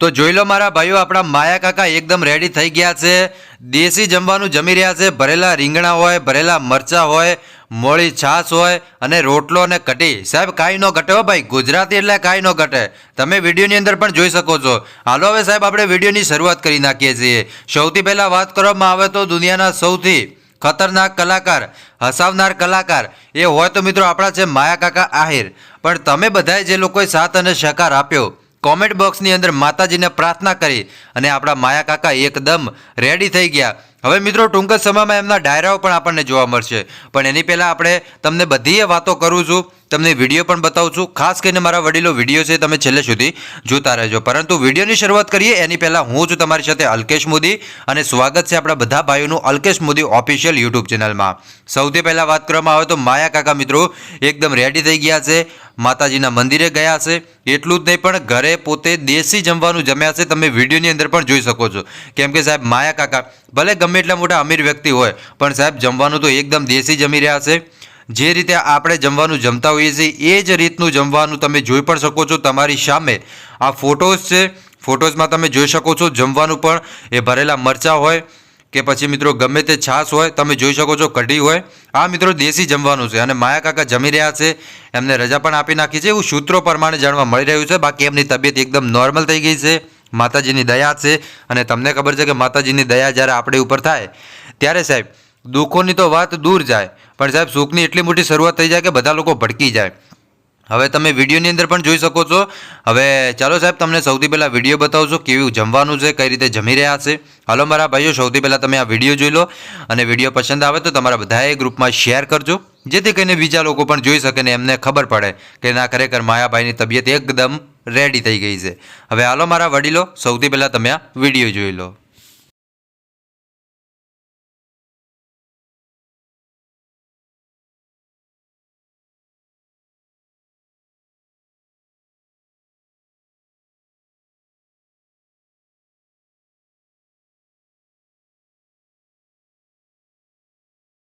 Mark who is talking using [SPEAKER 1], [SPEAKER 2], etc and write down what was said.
[SPEAKER 1] તો જોઈ લો મારા ભાઈઓ, આપણા માયા કાકા એકદમ રેડી થઈ ગયા છે. દેશી જમવાનું જમી રહ્યા છે. ભરેલા રીંગણા હોય, ભરેલા મરચાં હોય, મોળી છાશ હોય અને રોટલો અને કઢી. સાહેબ, કાંઈ ન ઘટે હો ભાઈ. ગુજરાતી એટલે કાંઈ ન ઘટે. તમે વિડીયોની અંદર પણ જોઈ શકો છો. હાલો, હવે સાહેબ, આપણે વિડીયોની શરૂઆત કરી નાખીએ છીએ. સૌથી પહેલાં વાત કરવામાં આવે તો દુનિયાના સૌથી ખતરનાક કલાકાર, હસાવનાર કલાકાર એ હોય તો મિત્રો આપણા છે માયા કાકા આહિર. પણ તમે બધાએ જે લોકોએ સાથ અને સહકાર આપ્યો કોમેન્ટ બોક્સની અંદર માતાજીને પ્રાર્થના કરી અને આપણા માયા કાકા એકદમ રેડી થઈ ગયા. હવે મિત્રો, ટૂંક જ સમયમાં એમના ડાયરાઓ પણ આપણને જોવા મળશે. પણ એની પહેલાં આપણે તમને બધી વાતો કરું છું. તમને વીડિયો પણ બતાવું છું. ખાસ કરીને મારા વડીલો વીડિયો છે તમે છેલ્લે સુધી જોતા રહેજો. પરંતુ વિડીયોની શરૂઆત કરીએ. એની પહેલાં હું છું તમારી સાથે અલ્કેશ મોદી અને સ્વાગત છે આપણા બધા ભાઈઓનું અલ્કેશ મોદી ઓફિશિયલ યુટ્યુબ ચેનલમાં સૌથી પહેલાં વાત કરવામાં આવે તો માયા કાકા મિત્રો એકદમ રેડી થઈ ગયા છે. માતાજીના મંદિરે ગયા હશે. એટલું જ નહીં, પણ ઘરે પોતે દેશી જમવાનું જમ્યા છે. તમે વિડીયોની અંદર પણ જોઈ શકો છો. કેમ કે સાહેબ, માયા કાકા, ભલે ગમે એટલા મોટા અમીર વ્યક્તિ હોય, પણ સાહેબ, જમવાનું તો એકદમ દેશી જમી રહ્યા છે. જે રીતે આપણે જમવાનું જમતા હોઈએ છીએ, એ જ રીતનું જમવાનું તમે જોઈ પણ શકો છો તમારી સામે. આ ફોટોઝ છે. ફોટોઝમાં તમે જોઈ શકો છો જમવાનું પણ. એ ભરેલા મરચાં હોય કે પછી મિત્રો ગમે તે છાશ હોય, તમે જોઈ શકો છો કઢી હોય. આ મિત્રો દેશી જમવાનું છે અને માયા કાકા જમી રહ્યા છે. એમને રજા પણ આપી નાખી છે. એવું સૂત્રો પ્રમાણે જાણવા મળી રહ્યું છે. બાકી એમની તબિયત એકદમ નોર્મલ થઈ ગઈ છે. માતાજીની દયા છે અને તમને ખબર છે કે માતાજીની દયા જ્યારે આપણી ઉપર થાય, ત્યારે સાહેબ દુઃખોની તો વાત દૂર જાય. પણ સાહેબ સુખની એટલી મોટી શરૂઆત થઈ જાય કે બધા લોકો ભડકી જાય. હવે તમે વિડીયોની અંદર પણ જોઈ શકો છો. હવે ચાલો સાહેબ, તમને સૌથી પહેલાં વીડિયો બતાવું છું કેવું જમવાનું છે, કઈ રીતે જમી રહ્યા છે. હાલો મારા ભાઈઓ, સૌથી પહેલાં તમે આ વીડિયો જોઈ લો અને વીડિયો પસંદ આવે તો તમારા બધાએ ગ્રુપમાં શેર કરજો, જેથી કરીને બીજા લોકો પણ જોઈ શકે ને એમને ખબર પડે કે ના, ખરેખર માયાભાઈની તબિયત એકદમ રેડી થઈ ગઈ છે. હવે હાલો મારા વડીલો, સૌથી પહેલાં તમે આ વીડિયો જોઈ લો.